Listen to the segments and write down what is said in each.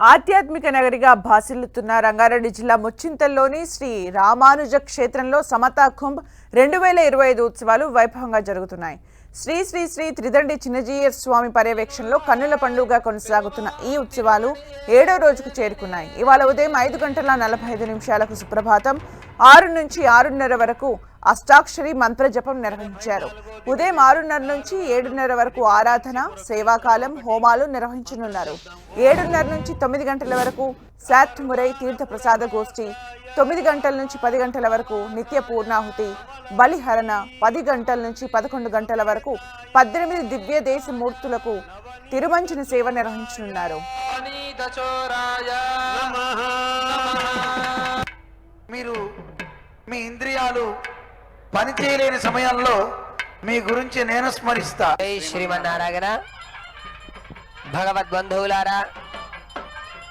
ఆధ్యాత్మిక నగరిగా భాసిల్లుతున్న రంగారెడ్డి జిల్లా ముచ్చింతల్లోని శ్రీ రామానుజ క్షేత్రంలో సమతా కుంభ్ రెండు వేల ఇరవై ఐదు ఉత్సవాలు వైభవంగా జరుగుతున్నాయి. శ్రీ శ్రీ శ్రీ త్రిదండి చిన్నజీయ స్వామి పర్యవేక్షణలో కన్నుల పండుగగా కొనసాగుతున్న ఈ ఉత్సవాలు ఏడో రోజుకు చేరుకున్నాయి. ఇవాళ ఉదయం ఐదు గంటల నలభై ఐదు నిమిషాలకు సుప్రభాతం. ఆరు నుంచి ఆరున్నర వరకు అష్టాక్షరి మంత్ర జపం నిర్వహించారు. ఉదయం ఆరున్నర నుంచి ఏడున్నర వరకు ఆరాధన సేవాకాలం హోమాలు నిర్వహించనున్నారు. ఏడున్నర నుంచి తొమ్మిది గంటల వరకు శాత్ మురై తీర్థ ప్రసాద గోష్ఠి తొమ్మిది గంటల నుంచి పది గంటల వరకు నిత్య పూర్ణాహుతి బలిహరణ పది గంటల నుంచి పదకొండు గంటల వరకు పద్దెనిమిది దివ్య దేశ మూర్తులకు తిరుమంచిన సేవ నిర్వహించనున్నారు. మీరు మీ ఇంద్రియాలు పనిచేయలేని సమయంలో మీ గురించి నేను స్మరిస్తా. జై శ్రీమన్నారాయణ. భగవద్బంధువులారా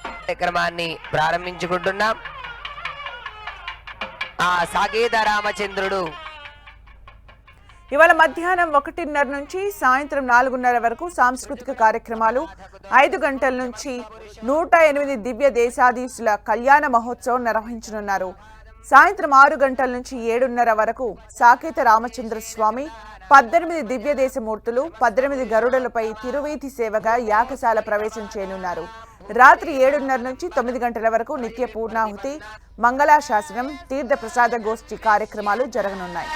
కార్యక్రమాన్ని ప్రారంభించుకుంటున్నాం. ఆ సాగేత రామచంద్రుడు. ఇవాళ మధ్యాహ్నం ఒకటిన్నర నుంచి సాయంత్రం నాలుగున్నర వరకు సాంస్కృతిక కార్యక్రమాలు ఐదు గంటల నుంచి నూట ఎనిమిది దివ్య దేశాధీశుల కళ్యాణ మహోత్సవం నిర్వహించనున్నారు. సాయంత్రం ఆరు గంటల నుంచి ఏడున్నర వరకు సాకేత రామచంద్ర స్వామి పద్దెనిమిది దివ్య దేశమూర్తులు పద్దెనిమిది గరుడలపై తిరువీధి సేవగా యాగశాల ప్రవేశం చేయనున్నారు. రాత్రి ఏడున్నర నుంచి తొమ్మిది గంటల వరకు నిత్య పూర్ణాహుతి మంగళాశాసనం తీర్థ ప్రసాద గోష్ఠి కార్యక్రమాలు జరగనున్నాయి.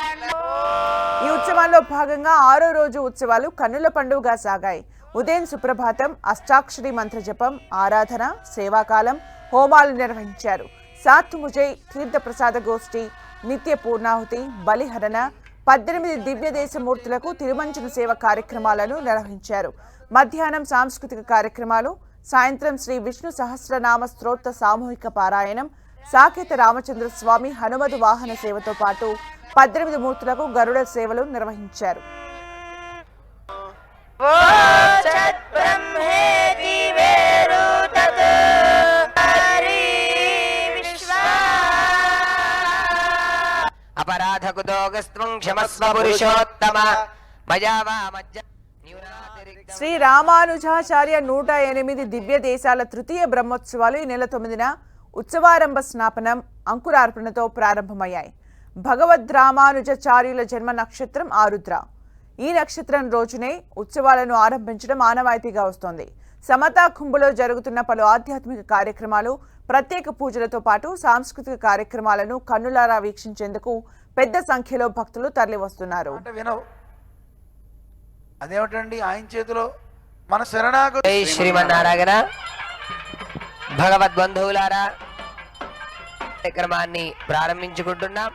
ఈ ఉత్సవాల్లో భాగంగా ఆరో రోజు ఉత్సవాలు కన్నుల పండుగగా సాగాయి. ఉదయం సుప్రభాతం అష్టాక్షరి మంత్ర జపం ఆరాధన సేవాకాలం హోమాలు నిర్వహించారు. సాత్ ముజై గోష్ఠి నిత్య పూర్ణాహుతి బలిహరణ పద్దెనిమిది దివ్య దేశమూర్తులకు తిరుమంచన సేవ కార్యక్రమాలను నిర్వహించారు మధ్యాహ్నం సాంస్కృతిక కార్యక్రమాలు సాయంత్రం శ్రీ విష్ణు సహస్రనామ స్తోత్ర సామూహిక పారాయణం సాకేత రామచంద్ర స్వామి హనుమదు వాహన సేవతో పాటు పద్దెనిమిది మూర్తులకు గరుడ సేవలు నిర్వహించారు క్షమస్వ పురుషోత్తమ. మజ్జ. శ్రీ రామానుజాచార్య నూట ఎనిమిది దివ్య దేశాల తృతీయ బ్రహ్మోత్సవాలు ఈ నెల తొమ్మిదిన ఉత్సవారంభ స్నాపనం అంకురార్పణతో ప్రారంభమయ్యాయి. భగవద్ రామానుజాచార్యుల జన్మ నక్షత్రం ఆరుద్ర. ఈ నక్షత్రం రోజునే ఉత్సవాలను ఆరంభించడం ఆనవాయితీగా వస్తోంది. సమతా కుంభలో జరుగుతున్న పలు ఆధ్యాత్మిక కార్యక్రమాలు ప్రత్యేక పూజలతో పాటు సాంస్కృతిక కార్యక్రమాలను కన్నులారా వీక్షించేందుకు పెద్ద సంఖ్యలో భక్తులు తరలివస్తున్నారు. అంటే వినవు. అదేమిటండి ఆయన చేతిలో మన శరణాగతి? జై శ్రీమన్నారాయణ. భగవద్బంధువులారా కార్యక్రమాన్ని ప్రారంభించుకుంటున్నాం.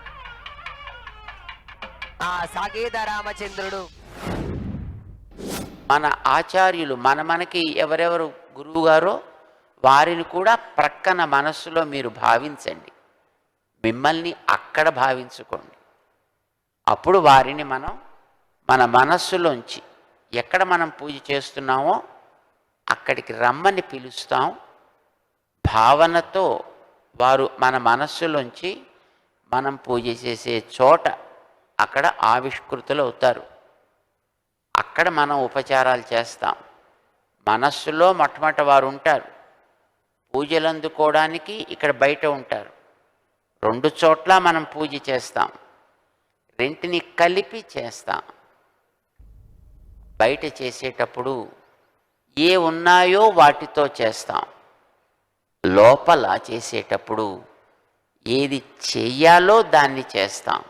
ఆ సాగేత రామచంద్రుడు. మన ఆచార్యులు మన మనకి ఎవరెవరు గురువు గారో వారిని కూడా ప్రక్కన మనస్సులో మీరు భావించండి. మిమ్మల్ని అక్కడ భావించుకోండి. అప్పుడు వారిని మనం మన మనస్సులోంచి ఎక్కడ మనం పూజ చేస్తున్నామో అక్కడికి రమ్మని పిలుస్తాం. భావనతో వారు మన మనస్సులోంచి మనం పూజ చేసే చోట అక్కడ ఆవిష్కృతులు అవుతారు. అక్కడ మనం ఉపచారాలు చేస్తాం. మనస్సులో మొట్టమొదటి వారు ఉంటారు. పూజలు అందుకోవడానికి ఇక్కడ బయట ఉంటారు. రెండు చోట్ల మనం పూజ చేస్తాం. రెంటిని కలిపి చేస్తాం. బయట చేసేటప్పుడు ఏ ఉన్నాయో వాటితో చేస్తాం. లోపల చేసేటప్పుడు ఏది చెయ్యాలో దాన్ని చేస్తాం.